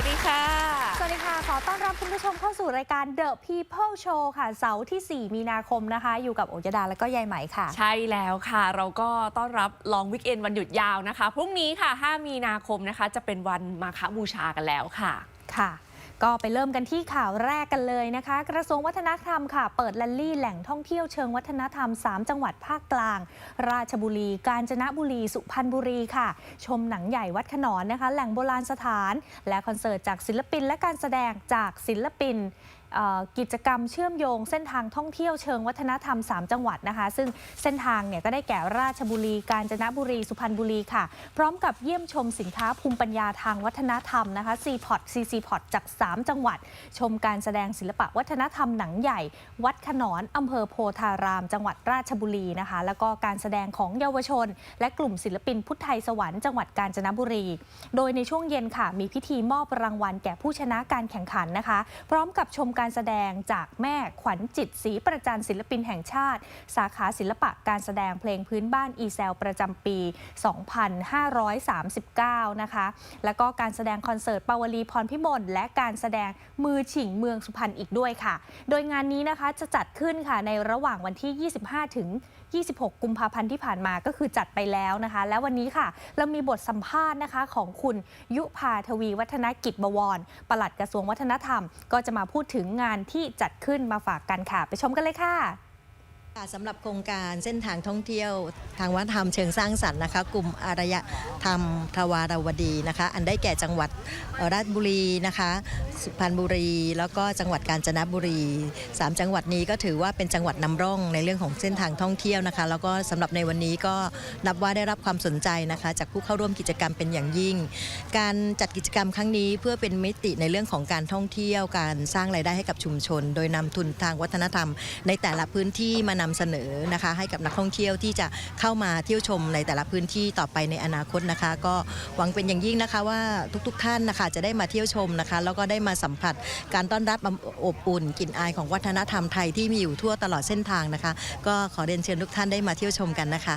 วัสดีค่ะ สวัสดีค่ะ ขอต้อนรับคุณผู้ชมเข้าสู่รายการ The People Show ค่ะ เสาร์ที่ 4 มีนาคมนะคะ อยู่กับโอยดาและก็ยายไหมค่ะ ใช่แล้วค่ะ เราก็ต้อนรับลองวิกเอนวันหยุดยาวนะคะ พรุ่งนี้ค่ะ 5 มีนาคมนะคะ จะเป็นวันมาฆบูชากันแล้วค่ะ ค่ะ ก็ไปเริ่มกันที่ข่าวแรกกันเลยนะคะ กระทรวงวัฒนธรรมค่ะ เปิดแลนลี่แหล่งท่องเที่ยวเชิงวัฒนธรรม 3 จังหวัดภาคกลาง ราชบุรี กาญจนบุรี สุพรรณบุรีค่ะ ชมหนังใหญ่วัดขนอนนะคะ แหล่งโบราณสถาน และคอนเสิร์ตจากศิลปินและการแสดงจากศิลปิน กิจกรรมเชื่อมโยงเส้นทางท่องเที่ยวเชิงวัฒนธรรม 3 จังหวัดนะคะ ซึ่งเส้นทางเนี่ยก็ได้แก่ราชบุรี กาญจนบุรี สุพรรณบุรีค่ะ พร้อมกับเยี่ยมชมสินค้าภูมิปัญญาทางวัฒนธรรมนะคะ c p o t CC p o t จาก 3 จังหวัด ชมการแสดงศิลปะวัฒนธรรมหนังใหญ่ วัดขนอนอำเภอโพธาราม จังหวัดราชบุรีนะคะ แล้วก็การแสดงของเยาวชน และกลุ่มศิลปินพุทธไทยสวรรค์จังหวัดกาญจนบุรี โดยในช่วงเย็นค่ะมีพิธีมอบรางวัลแก่ผู้ชนะการแข่งขันนะคะ พร้อมกับชมการแสดงจากแม่ขวัญจิตศรีประจันศิลปินแห่งชาติ สาขาศิลปะการแสดงเพลงพื้นบ้านอีแซลประจำปี 2539 นะคะ แล้วก็การแสดงคอนเสิร์ตปาวลีพรพิมลและการแสดงมือฉิงเมืองสุพรรณอีกด้วยค่ะ โดยงานนี้นะคะจะจัดขึ้นค่ะในระหว่างวันที่ 25 ถึง 26 กุมภาพันธ์ที่ผ่านมาก็คือจัดไปแล้วนะคะ และวันนี้ค่ะ เรามีบทสัมภาษณ์นะคะของคุณยุพาทวีวัฒนกิจบวรปลัดกระทรวงวัฒนธรรม ก็จะมาพูดถึงงานที่จัดขึ้นมาฝากกันค่ะ ไปชมกันเลยค่ะ สำหรับโครงการเส้นทางท่องเที่ยว ทางวัฒนธรรมเชิงสร้างสรรค์นะคะ กลุ่มอารยธรรมทวารวดีนะคะ อันได้แก่จังหวัดราชบุรีนะคะ สุพรรณบุรี แล้วก็จังหวัดกาญจนบุรีสามจังหวัดนี้ก็ถือว่าเป็นจังหวัดนำร่องในเรื่องของเส้นทางท่องเที่ยวนะคะ แล้วก็สำหรับในวันนี้ก็นับว่าได้รับความสนใจนะคะ จากผู้เข้าร่วมกิจกรรมเป็นอย่างยิ่ง การจัดกิจกรรมครั้งนี้เพื่อเป็นมิติในเรื่องของการท่องเที่ยว การสร้างรายได้ให้กับชุมชน โดยนำทุนทางวัฒนธรรม ในแต่ละพื้นที่มานำเสนอนะคะให้กับนักท่องเที่ยวที่จะเข้ามาเที่ยวชมในแต่ละพื้นที่ต่อไปในอนาคตนะคะ ก็หวังเป็นอย่างยิ่งนะคะว่าทุกๆท่านนะคะจะได้มาเที่ยวชมนะคะ แล้วก็ได้มาสัมผัสการต้อนรับอบอุ่นกลิ่นอายของวัฒนธรรมไทยที่มีอยู่ทั่วตลอดเส้นทางนะคะ ก็ขอเรียนเชิญทุกท่านได้มาเที่ยวชมกันนะคะ